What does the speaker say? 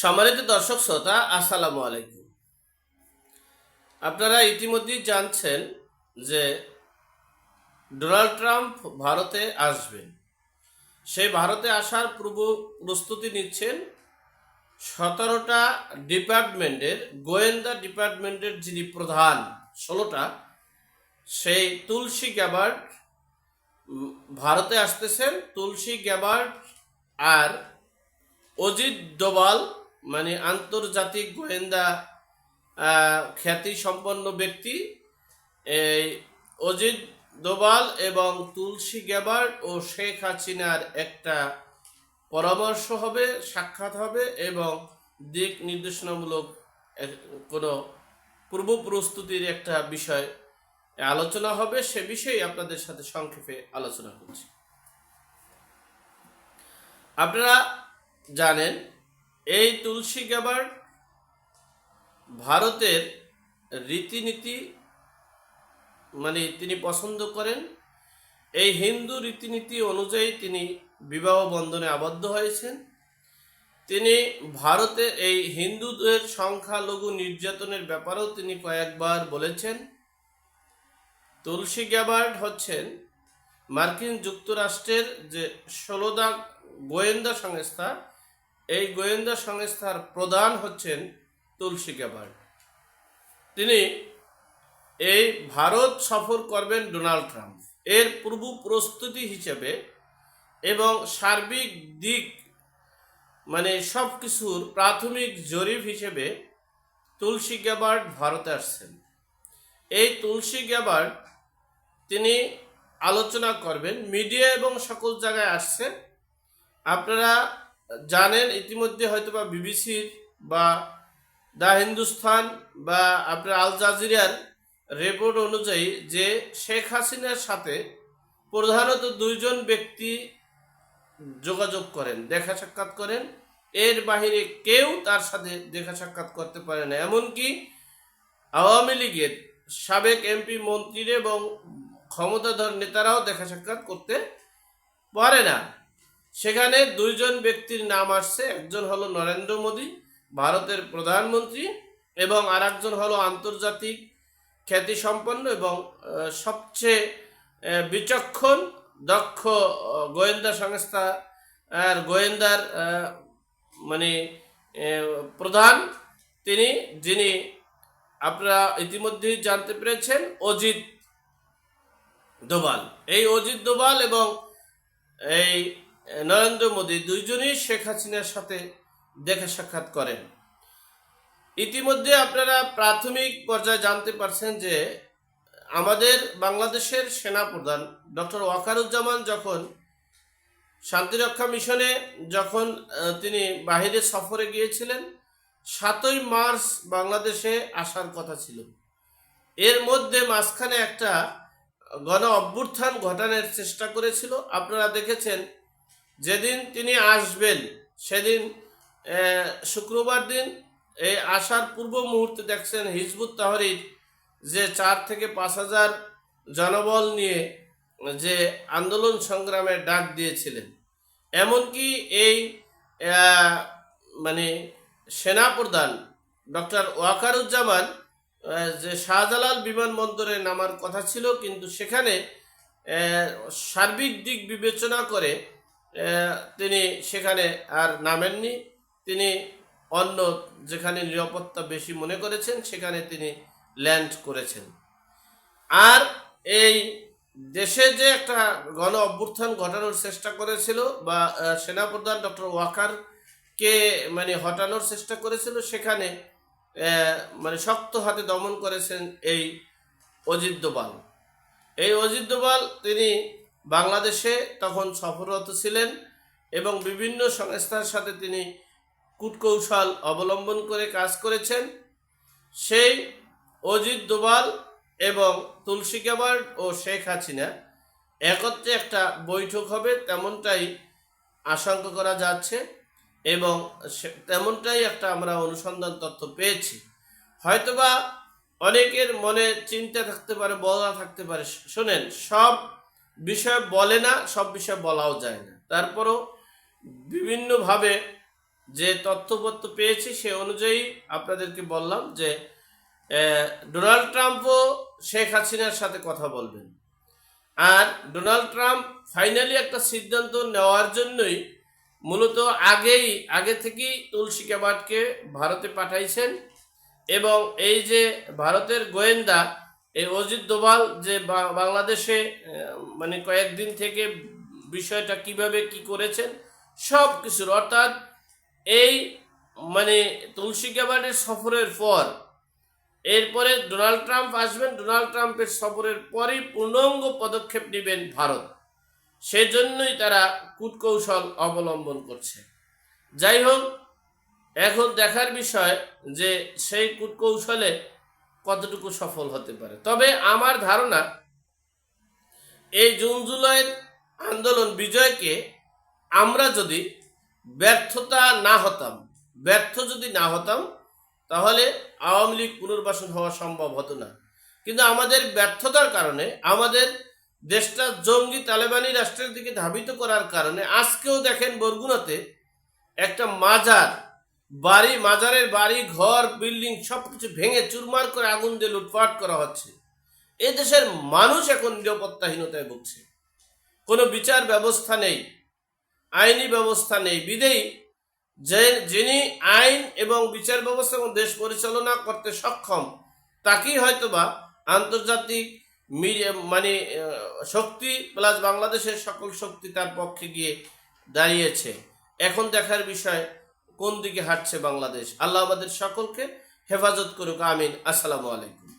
সম্মানিত দর্শক শ্রোতা, আসসালামু আলাইকুম। আপনারা ইতিমধ্যেই জানছেন যে ডোনাল্ড ট্রাম্প ভারতে আসবেন। সেই ভারতে আসার পূর্ব প্রস্তুতি নিচ্ছেন সতেরোটা ডিপার্টমেন্টের, গোয়েন্দা ডিপার্টমেন্টের যিনি প্রধান, ষোলোটা, সেই তুলসী গ্যাবার্ড ভারতে আসতেছেন। তুলসী গ্যাবার্ড আর অজিত ডোভাল মানে আন্তর্জাতিক গোয়েন্দা খ্যাতি সম্পন্ন ব্যক্তি, এই অজিত ডোভাল এবং তুলসী গ্যাবার্ড ও শেখ হাসিনার একটা পরামর্শ হবে, সাক্ষাৎ হবে এবং দিক নির্দেশনামূলক কোনো পূর্ব প্রস্তুতির একটা বিষয় আলোচনা হবে, সে বিষয়ে আপনাদের সাথে সংক্ষেপে আলোচনা করছি। আপনারা জানেন এই তুলসী গ্যাবার ভারতের রীতিনীতি মানে তিনি পছন্দ করেন, এই হিন্দু রীতিনীতি অনুযায়ী তিনি বিবাহ বন্ধনে আবদ্ধ হয়েছেন। তিনি ভারতে এই হিন্দুদের সংখ্যালঘু নির্যাতনের ব্যাপারেও তিনি কয়েকবার বলেছেন। তুলসী গ্যাবার্ড হচ্ছেন মার্কিন যুক্তরাষ্ট্রের যে ষোলোদা গোয়েন্দা সংস্থা এই গোয়েন্দা সংস্থার প্রধান হচ্ছেন তুলসী গ্যাবার্ড তিনি এই ভারত সফর করবেন ডোনাল্ড ট্রাম্প। এর পূর্ব প্রস্তুতি হিসেবে এবং সার্বিক দিক মানে সব কিছুর প্রাথমিক জরিপ হিসেবে তুলসী গ্যাবার্ড ভারতে আসছেন। এই তুলসী গ্যাবার্ড তিনি আলোচনা করবেন, মিডিয়া এবং সকল জায়গায় আসছে আপনারা জানেন, ইতিমধ্যে হয়তো বা বিবিসির বা দ্য হিন্দুস্তান বা আপনার আল জাজিরার রিপোর্ট অনুযায়ী যে শেখ হাসিনার সাথে প্রধানত দুইজন ব্যক্তি যোগাযোগ করেন, দেখা সাক্ষাৎ করেন। এর বাহিরে কেউ তার সাথে দেখা সাক্ষাৎ করতে পারে না। এমনকি আওয়ামী লীগের সাবেক এমপি মন্ত্রী এবং ক্ষমতাধর নেতারাও দেখা সাক্ষাৎ করতে পারে না। সেখানে দুইজন ব্যক্তির নাম আসছে, একজন হলো নরেন্দ্র মোদী, ভারতের প্রধানমন্ত্রী, এবং আর একজন হলো আন্তর্জাতিক খ্যাতিসম্পন্ন এবং সবচেয়ে বিচক্ষণ, দক্ষ গোয়েন্দা সংস্থা, আর গোয়েন্দার মানে প্রধান তিনি, যিনি আপনারা ইতিমধ্যেই জানতে পেরেছেন, অজিত দোভাল। এই অজিত দোবাল এবং এই নরেন্দ্র মোদী দুইজনই শেখ হাসিনার সাথে দেখা সাক্ষাৎ করেন। ইতিমধ্যে আপনারা প্রাথমিক পর্যায়ে জানতে পারছেন যে আমাদের বাংলাদেশের সেনাপ্রধান ডক্টর ওয়াকারুজ্জামান যখন শান্তিরক্ষা মিশনে যখন তিনি বাহিরে সফরে গিয়েছিলেন, সাতই মার্চ বাংলাদেশে আসার কথা ছিল। এর মধ্যে মাঝখানে একটা গণ অভ্যুত্থান ঘটানোর চেষ্টা করেছিল। আপনারা দেখেছেন যেদিন তিনি আসবেন, সেদিন শুক্রবার দিন এই আসার পূর্ব মুহূর্তে দেখছেন হিজবুত তাহরির যে চার থেকে পাঁচ হাজার জনবল নিয়ে যে আন্দোলন সংগ্রামের ডাক দিয়েছিলেন। এমনকি এই মানে সেনাপ্রধান ডক্টর ওয়াকারুজ্জামান যে শাহজালাল বিমানবন্দরে নামার কথা ছিল, কিন্তু সেখানে সার্বিক দিক বিবেচনা করে তিনি সেখানে আর নামেননি। তিনি অন্য যেখানে নিরাপত্তা বেশি মনে করেছেন, সেখানে তিনি ল্যান্ড করেছেন। আর এই দেশে যে একটা গণ অভ্যুত্থান ঘটানোর চেষ্টা করেছিল বা সেনাপ্রধান ডক্টর ওয়াকারকে মানে হটানোর চেষ্টা করেছিল, সেখানে মানে শক্ত হাতে দমন করেছেন এই অজিত দোবাল এই অজিত দোবাল তিনি বাংলাদেশে তখন সফররত ছিলেন এবং বিভিন্ন সংস্থার সাথে তিনি কূটকৌশল অবলম্বন করে কাজ করেছেন। সেই অজিত দোবাল এবং তুলসী গ্যাবার্ড ও শেখ হাসিনা একত্রে একটা বৈঠক হবে, তেমনটাই আশঙ্কা করা যাচ্ছে এবং তেমনটাই একটা আমরা অনুসন্ধান তথ্য পেয়েছি। হয়তোবা অনেকের মনে চিন্তা থাকতে পারে, বলা থাকতে পারে, শোনেন, সব বিষয় বলে না, সব বিষয় বলাও যায় না। তারপরও বিভিন্নভাবে যে তথ্যপত্র পেয়েছি, সে অনুযায়ী আপনাদেরকে বললাম যে ডোনাল্ড ট্রাম্পও শেখ হাসিনার সাথে কথা বলবেন। আর ডোনাল্ড ট্রাম্প ফাইনালি একটা সিদ্ধান্ত নেওয়ার জন্যই মূলত আগেই, আগে থেকেই তুলসী ক্যাবাটকে ভারতে পাঠাইছেন এবং এই যে ভারতের গোয়েন্দা এই অজিত দোভাল যে বাংলাদেশে মানে কয়েকদিন থেকে বিষয়টা কীভাবে কি করেছেন, সব কিছুর, অর্থাৎ এই মানে তুলসী ক্যাবাটের সফরের পর, এরপরে ডোনাল্ড ট্রাম্প আসবেন, ডোনাল্ড ট্রাম্পের সফরের পরেই পূর্ণাঙ্গ পদক্ষেপ নেবেন ভারত। সেজন্যই তারা কূটকৌশল অবলম্বন করছে। যাই হোক, এখন দেখার বিষয় যে সেই কূটকৌশলে কতটুকু সফল হতে পারে। তবে আমার ধারণা, এই জুন জুলাইয়ের আন্দোলন বিজয়কে আমরা যদি ব্যর্থতা না হতাম, ব্যর্থ যদি না হতাম, তাহলে আওয়ামী লীগ পুনর্বাসন হওয়া সম্ভব হতো না। কিন্তু আমাদের ব্যর্থতার কারণে, আমাদের দেশটা জঙ্গি তালেবানি রাষ্ট্রের দিকে ধাবিত করার কারণে, আজকেও দেখেন বরগুনাতে একটা মাজার বাড়ি, মাজারের বাড়ি, ঘর, বিল্ডিং সব কিছু ভেঙে চুরমার করে আগুন দিয়ে লুটপাট করা হচ্ছে। এ দেশের মানুষ এখন নিরাপত্তাহীনতায় ভুগছে। কোনো বিচার ব্যবস্থা নেই, আইনি ব্যবস্থা নেই। বিদেয়ী যে, যিনি আইন এবং বিচার ব্যবস্থা এবং দেশ পরিচালনা করতে সক্ষম, তাকেই হয়তোবা আন্তর্জাতিক মানে শক্তি প্লাস বাংলাদেশের সকল শক্তি তার পক্ষে গিয়ে দাঁড়িয়েছে। এখন দেখার বিষয় কোন দিকে হাঁটছে বাংলাদেশ? আল্লাহ আমাদের সকলকে হেফাজত করুক আমিন। আসসালামু আলাইকুম।